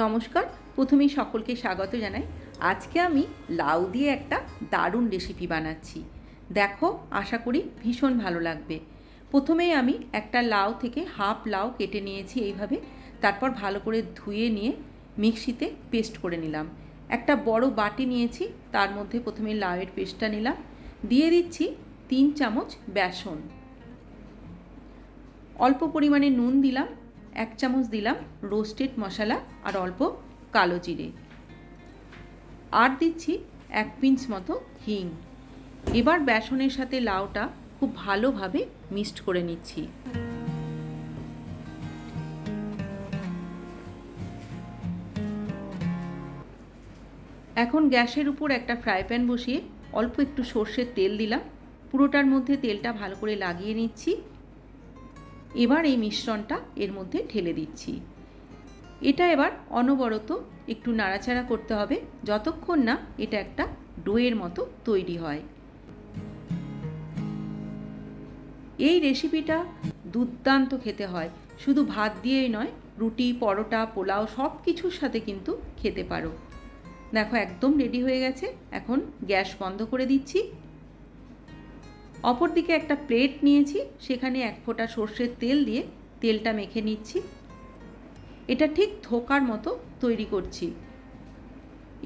নমস্কার, প্রথমেই সকলকে স্বাগত জানাই। আজকে আমি লাউ দিয়ে একটা দারুণ রেসিপি বানাচ্ছি। দেখো, আশা করি ভীষণ ভালো লাগবে। প্রথমেই আমি একটা লাউ থেকে হাফ লাউ কেটে নিয়েছি এইভাবে। তারপর ভালো করে ধুয়ে নিয়ে মিক্সিতে পেস্ট করে নিলাম। একটা বড় বাটি নিয়েছি, তার মধ্যে প্রথমে লাউয়ের পেস্টটা নিলাম। দিয়ে দিচ্ছি তিন চামচ বেসন। অল্প পরিমাণে নুন দিলাম এক চামচ দিলাম রোস্টেড মশলা আর অল্প কালো জিরে। আর দিচ্ছি এক পিঞ্চ মতো হিং। এবার বেসনের সাথে লাউটা খুব ভালোভাবে মিক্সড করে নিচ্ছি। এখন গ্যাসের উপর একটা ফ্রাই প্যান বসিয়ে অল্প একটু সর্ষের তেল দিলাম। পুরোটার মধ্যে তেলটা ভালো করে লাগিয়ে নিচ্ছি। এবার এই মিশ্রণটা এর মধ্যে ঢেলে দিচ্ছি। এটা এবার অনবরত একটু নাড়াচাড়া করতে হবে, যতক্ষণ না এটা একটা ডোয়ের মতো তৈরি হয়। এই রেসিপিটা দুর্দান্ত খেতে হয়। শুধু ভাত দিয়েই নয়, রুটি, পরোটা, পোলাও সব কিছুর সাথে কিন্তু খেতে পারো। দেখো, একদম রেডি হয়ে গেছে। এখন গ্যাস বন্ধ করে দিচ্ছি। অপরদিকে একটা প্লেট নিয়েছি, সেখানে এক ফোঁটা সর্ষের তেল দিয়ে তেলটা মেখে নিচ্ছি। এটা ঠিক ধোকার মতো তৈরি করছি।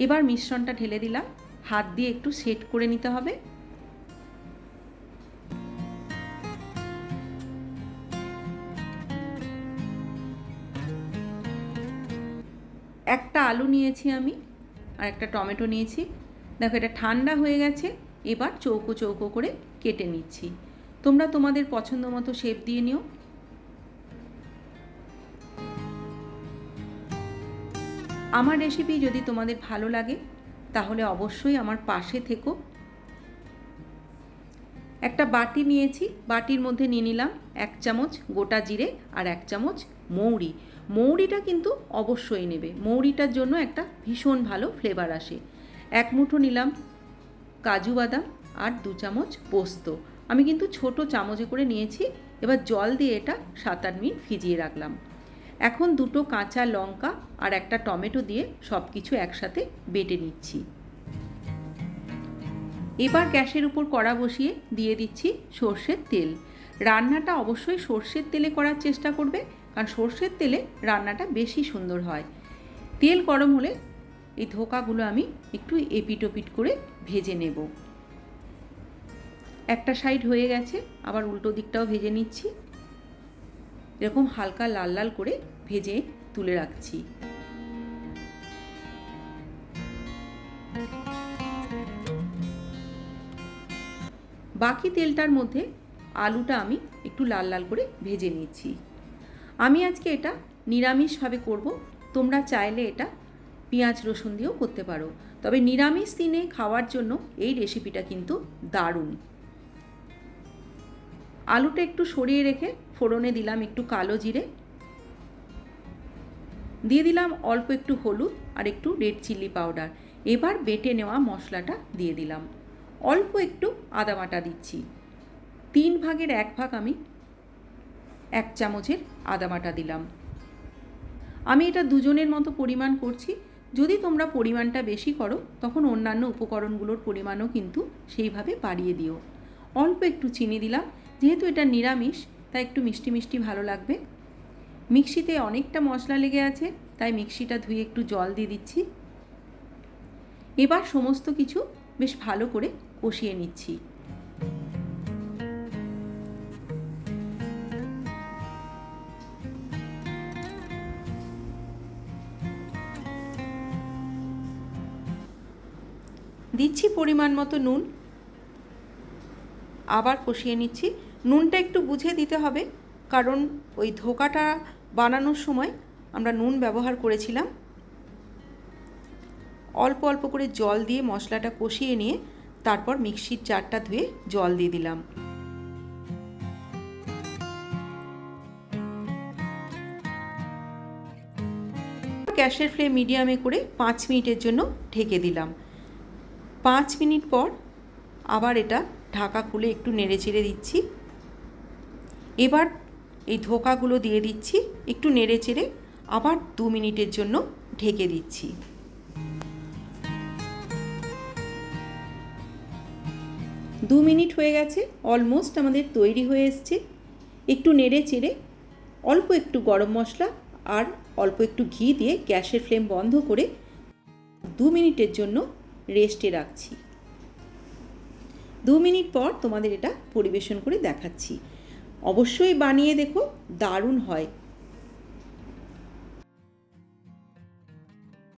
এবার মিশ্রণটা ঢেলে দিলাম। হাত দিয়ে একটু সেট করে নিতে হবে। একটা আলু নিয়েছি আমি, আর একটা টমেটো নিয়েছি। দেখো এটা ঠান্ডা হয়ে গেছে, এবার চৌকো চৌকো করে কেটে নিচ্ছি। তোমরা তোমাদের পছন্দ মতো শেপ দিয়ে নিও। আমার রেসিপি যদি তোমাদের ভালো লাগে, তাহলে অবশ্যই আমার পাশে থেকো। একটা বাটি নিয়েছি, বাটির মধ্যে নিয়ে নিলাম এক চামচ গোটা জিরে আর এক চামচ মৌরি। মৌরিটা কিন্তু অবশ্যই নেবে। মৌরিটার জন্য একটা ভীষণ ভালো ফ্লেভার আসে। এক মুঠো নিলাম কাজু বাদাম আর দু চামচ পোস্ত। আমি কিন্তু ছোট চামচে করে নিয়েছি, এবার জল দিয়ে এটা সাত আট মিনিট ভিজিয়ে রাখলাম। এখন দুটো কাঁচা লঙ্কা আর একটা টমেটো দিয়ে সব কিছু একসাথে বেটে নিচ্ছি। এবার গ্যাসের উপর কড়া বসিয়ে দিয়ে দিচ্ছি সর্ষের তেল। রান্নাটা অবশ্যই সর্ষের তেলে করার চেষ্টা করবে, কারণ সর্ষের তেলে রান্নাটা বেশি সুন্দর হয়। তেল গরম হলে এই ধোকাগুলো আমি একটু এপিট ওপিট করে ভেজে নেব। একটা সাইড হয়ে গেছে, আবার উল্টো দিকটাও ভেজে নিচ্ছি। এরকম হালকা লাল লাল করে ভেজে তুলে রাখছি। বাকি তেলটার মধ্যে আলুটা আমি একটু লাল লাল করে ভেজে নিচ্ছি। আমি আজকে এটা নিরামিষভাবে করব, তোমরা চাইলে এটা পেঁয়াজ রসুন দিয়েও করতে পারো। তবে নিরামিষ দিনে খাওয়ার জন্য এই রেসিপিটা কিন্তু দারুণ। আলুটা একটু সরিয়ে রেখে ফোড়নে দিলাম একটু কালো জিরে। দিয়ে দিলাম অল্প একটু হলুদ আর একটু রেড চিলি পাউডার। এবার বেটে নেওয়া মশলাটা দিয়ে দিলাম। অল্প একটু আদা বাটা দিচ্ছি। তিন ভাগের এক ভাগ আমি এক চামচের আদা বাটা দিলাম। আমি এটা দুজনের মতো পরিমাণ করছি। যদি তোমরা পরিমাণটা বেশি করো, তখন অন্যান্য উপকরণগুলোর পরিমাণও কিন্তু সেইভাবে বাড়িয়ে দিও। অল্প একটু চিনি দিলাম, যেহেতু এটা নিরামিষ, তাই একটু মিষ্টি মিষ্টি ভালো লাগবে। মিক্সিতে অনেকটা মশলা লেগে আছে, তাই মিক্সিটা ধুয়ে একটু জল দিয়ে দিচ্ছি। এবার সমস্ত কিছু বেশ ভালো করে কষিয়ে নিচ্ছি। দিচ্ছি পরিমাণ মতো নুন আবার কষিয়ে নিচ্ছি। নুনটা একটু বুঝে দিতে হবে, কারণ ওই ধোকাটা বানানোর সময় আমরা নুন ব্যবহার করেছিলাম। অল্প অল্প করে জল দিয়ে মশলাটা কষিয়ে নিয়ে তারপর মিক্সির চারটা ধুয়ে জল দিয়ে দিলাম। গ্যাসের ফ্লেম মিডিয়ামে করে পাঁচ মিনিটের জন্য ঢেকে দিলাম। পাঁচ মিনিট পর আবার এটা ঢাকা খুলে একটু নেড়ে চেড়ে দিচ্ছি। এবার এই ধোকাগুলো দিয়ে দিচ্ছি, একটু নেড়ে চেড়ে আবার দু মিনিটের জন্য ঢেকে দিচ্ছি। দু মিনিট হয়ে গেছে অলমোস্ট আমাদের তৈরি হয়ে এসছে। একটু নেড়ে চেড়ে অল্প একটু গরম মশলা আর অল্প একটু ঘি দিয়ে গ্যাসের ফ্লেম বন্ধ করে দু মিনিটের জন্য রেস্টে রাখছি। দু মিনিট পর তোমাদের এটা পরিবেশন করে দেখাচ্ছি। অবশ্যই বানিয়ে দেখো দারুণ হয়।